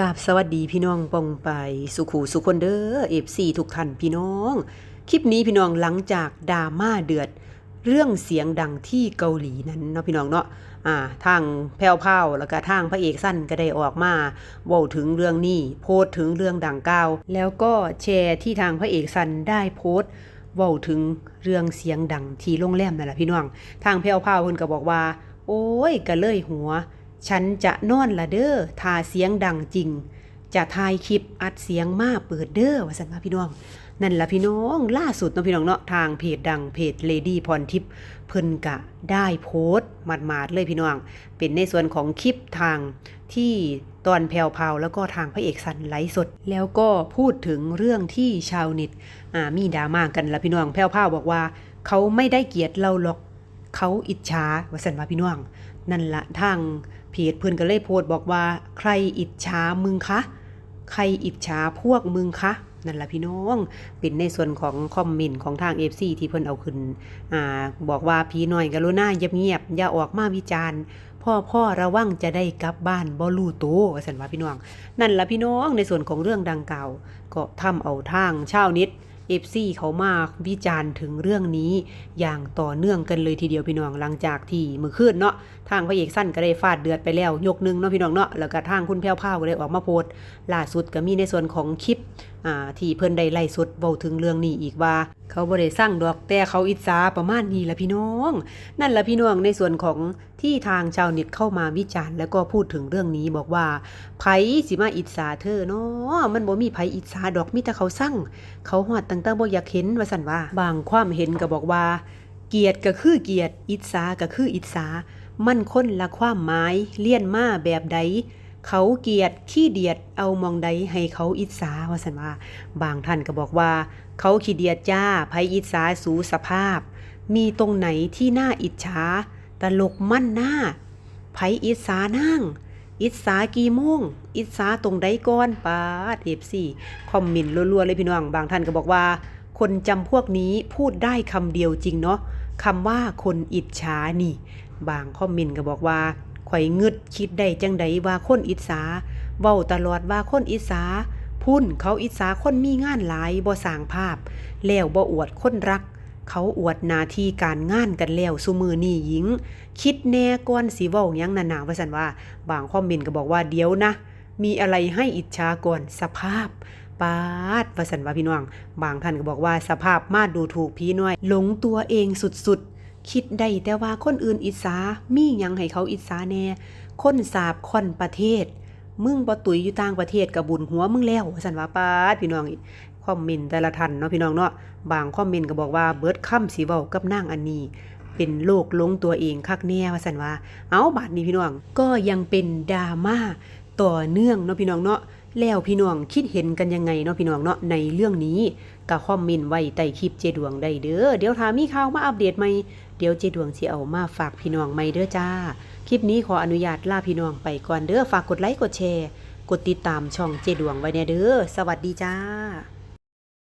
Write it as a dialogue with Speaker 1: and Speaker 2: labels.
Speaker 1: กาบสวัสดีพี่น้องปองไป สุขูสุคนเด้อเอฟซีทุกท่านพี่น้อง คลิปนี้พี่น้องหลังจากดราม่าเดือด เรื่องเสียงดังที่เกาหลีนั้นเนาะพี่น้องเนาะอ่าทางแพรวพราวแล้วก็ทางพระเอกสั้นก็ได้ออกมาเว้าถึงเรื่องนี้โพสต์ถึงเรื่องดังกล่าว แล้วก็แชร์ที่ทางพระเอกสั้นได้โพสต์เว้าถึงเรื่องเสียงดังที่โรงแรมนั่นแหละพี่น้อง ทางแพรวพราเพิ่นก็บอกว่า โอ้ยก็เลยหัว ฉันจะนอนละเด้อถ้าเสียงดังจริง จะถ่ายคลิปอัดเสียงมาเปิดเด้อว่าสันว่าพี่น้อง นั่นละพี่น้องล่าสุดเนาะพี่น้องเนาะทางเพจดังเพจ Lady พรทิพย์เพิ่นกะได้โพสต์หมาดๆเลยพี่น้อง เป็นในส่วนของคลิปทางที่ตอนแพรวพาวแล้วก็ทางพระเอกสันไลฟ์สด แล้วก็พูดถึงเรื่องที่ชาวเน็ตอ่ามีดราม่ากันละพี่น้องแพรวพาวบอกว่า เขาไม่ได้เกลียดเราหรอก เขาอิจฉาว่าสันว่าพี่น้อง นั่นละทางเพจเพื่อนก็เลยโพสต์บอกว่า ใครอิจฉามึงคะใครอิจฉาพวกมึงคะนั่นละพี่น้อง เป็นในส่วนของคอมเมนต์ของทาง FC ที่เพิ่นเอาขึ้นอ่าบอกว่าพี่น้อยกรุณาเงียบๆอย่าออกมาวิจารณ์ พ่อพ่อระวังจะได้กลับบ้านบ่รู้โตว่าสันว่าพี่น้อง นั่นละพี่น้องในส่วนของเรื่องดังกล่าว ก็ทำเอาทางชาว เอฟซีเขามาวิจารณ์ถึงเรื่องนี้อย่างต่อเนื่องกันเลยทีเดียวพี่น้องหลังจากที่มือคืนเนาะทางพระเอกสั้นก็ได้ฟาดเดือดไปแล้ว ยกหนึ่งเนาะพี่น้องเนาะแล้วก็ทางคุณแพ้วพาวก็ได้ออกมาโพสต์ล่าสุดก็มีในส่วนของคลิปที่เพิ่นได้ไล่สดเว้าถึงเรื่องนี้อีกว่าเขาบ่ได้สร้างดอกแต่เขาอิจฉาประมาณนี้ละพี่น้อง นั่นละพี่น้องในส่วนของที่ทางชาวเน็ตเข้ามาวิจารณ์แล้วก็พูดถึงเรื่องนี้บอกว่าไผสิมาอิจฉาเธอเนาะมันบ่มีไผอิจฉาดอกมีแต่เขาสร้างเขาฮอดตั้งแต่บ่อยากเห็นว่าซั่นว่า บางความเห็นก็บอกว่า เกียรติก็คือเกียรติอิจฉาก็คืออิจฉามันคนละความหมายเลี่ยนมาแบบใด เขาเกียรติขี้เดียดเอามองใดให้เขาอิจฉาว่าซั่นว่า บางท่านก็บอกว่า เขาขี้เดียดจ้าไผอิจฉาสูสภาพ มีตรงไหนที่น่าอิจฉาตลกมั่นหน้าไผอิจฉานั่งอิจฉากี่โมงอิจฉาตรงใดก่อนปาดเอฟซี่คอมเมนรัวๆเลยพี่น้อง บางท่านก็บอกว่า คนจำพวกนี้พูดได้คำเดียวจริงเนาะคำว่าคนอิจฉานี่ บางคอมเมนก็บอกว่า ข่อยงึดคิดได้จังใดว่าคนอิจฉาเว้าตลอดว่าคนอิจฉาพุ่นเขาอิจฉาคนมีงานหลายบ่สร้างภาพ แล้วบ่อวดคนรัก เขาอวดนาทีการงานกันแล้วสุมือนี่หญิง คิดแน่ก่อนสิเว้ายังนานาว่าซั่นว่า บางคอมเมนต์ก็บอกว่าเดี๋ยวนะ มีอะไรให้อิจฉาก่อนสภาพปาดว่าสันว่าพี่น้อง บางท่านก็บอกว่าสภาพมาดูถูกพี่น้อย หลงตัวเองสุดๆ คิดได้แต่ว่าคนอื่นอิจฉามีหยังให้เขาอิจฉาแน่ คนสาบคอนประเทศ มึงบ่ตุยอยู่ต่างประเทศกับบุญหัวมึงแล้วสันว่าปาพี่น้องคอมเมนต์แต่ละท่านเนาะพี่น้องเนาะบางคอมเมนต์ก็บอกว่าเบิร์ดค่ำสีเว้ากับนางอันนี้เป็นโลกลงตัวเองคักแน่ว่าสันว่า เอาบาดนี้พี่น้องก็ยังเป็นดราม่าต่อเนื่องเนาะพี่น้องเนาะ แล้วพี่น้องคิดเห็นกันยังไงเนาะพี่น้องเนาะในเรื่องนี้ก็คอมเมนต์ไว้ใต้คลิปเจดวงได้เด้อเดี๋ยวถามีข่าวมาอัปเดตใหม่เดี๋ยวเจดวงสิเอามาฝากพี่น้องใหม่เด้อจ้า คลิปนี้ขออนุญาตลาพี่น้องไปก่อนเด้อฝากกดไลค์กดแชร์ กดติดตามช่องเจดวงไว้แน่เด้อสวัสดีจ้า